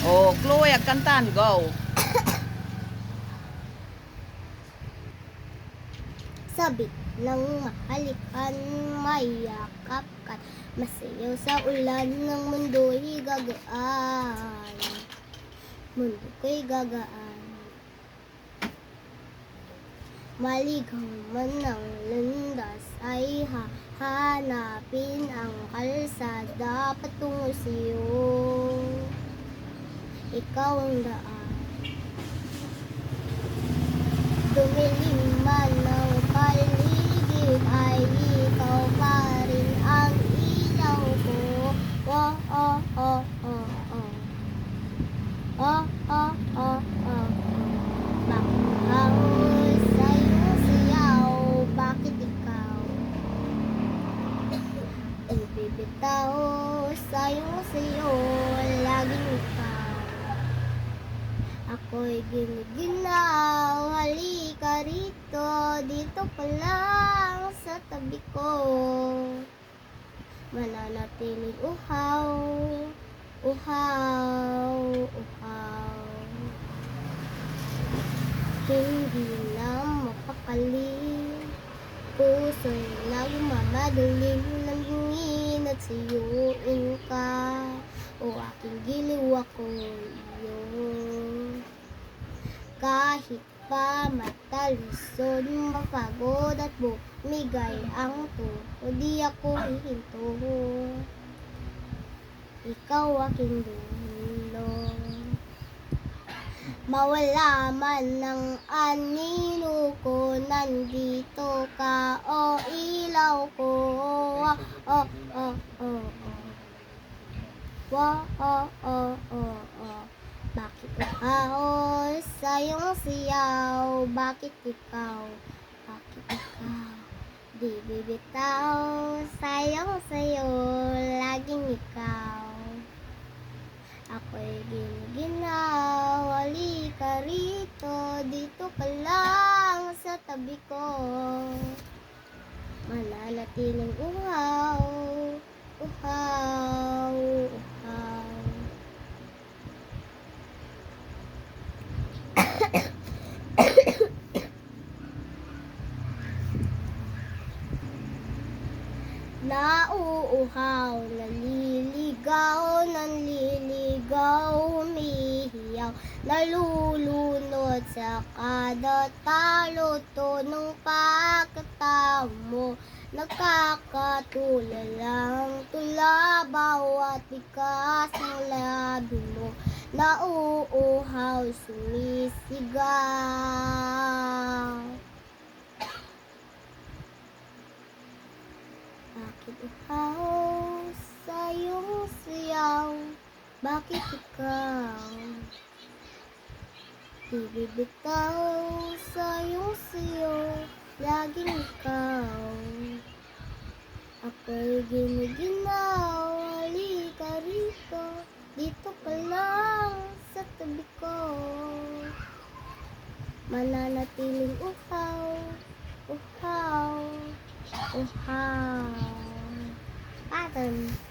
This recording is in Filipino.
Oh, Chloe, kantan, go. Sabik ng mahalikan, mayakap ka Masayaw sa ulan ng mundo'y gagaan. Mundo ko'y gagaan. Maligaw man ng landas ay hahanapin ang kalsada patungo sa'yo Ikaw ang daan Dumilim man ang paligid ay ikaw pa rin ang ilaw ko. Oh, oh, oh, oh, oh. Oh, oh, oh, oh, oh. Bakit? Bakit ikaw? Ang bibitaw sa'yo sa'yo, laging ikaw. Ako'y giniginaw, halika rito, dito pa lang sa tabi ko. Mananatiling uhaw, uhaw, uhaw. Hindi na mapakali, puso'y nagmamadaling langingin at siyuin ka. O aking giliw ako iyo. Kahit pa matalisod, mapagod at bumigay ang tuhod, di ako hihinto. Ikaw aking dulo. Mawala man ng anino ko, nandito ka, o ilaw ko. Oh, oh, oh, oh, oh. Wow, oh, oh, oh, oh. Bakit uhaw sa iyong siyaw? Bakit ikaw? Bakit ikaw? Di bibitaw sa iyong sayo, laging ikaw. Ako'y giniginaw, halika rito, dito ka lang sa tabi ko. Mananatiling uhaw, uhaw, Nauuhaw, naliligaw, nanliligaw, humihiyaw, nalulunod sa kada talo to ng pagkatao mo. Nagkakatulalang tula bawat bikas ng labi mo. Nauuhaw, sumisigaw. Bakit uhaw sa iyong siyaw? Bakit ikaw? Ibibitaw sa iyong siyo, laging ikaw. Ako'y giniginaw, halika rito, dito ka lang sa tabi ko. Mananatiling uhaw, uhaw, uhaw. Pattern.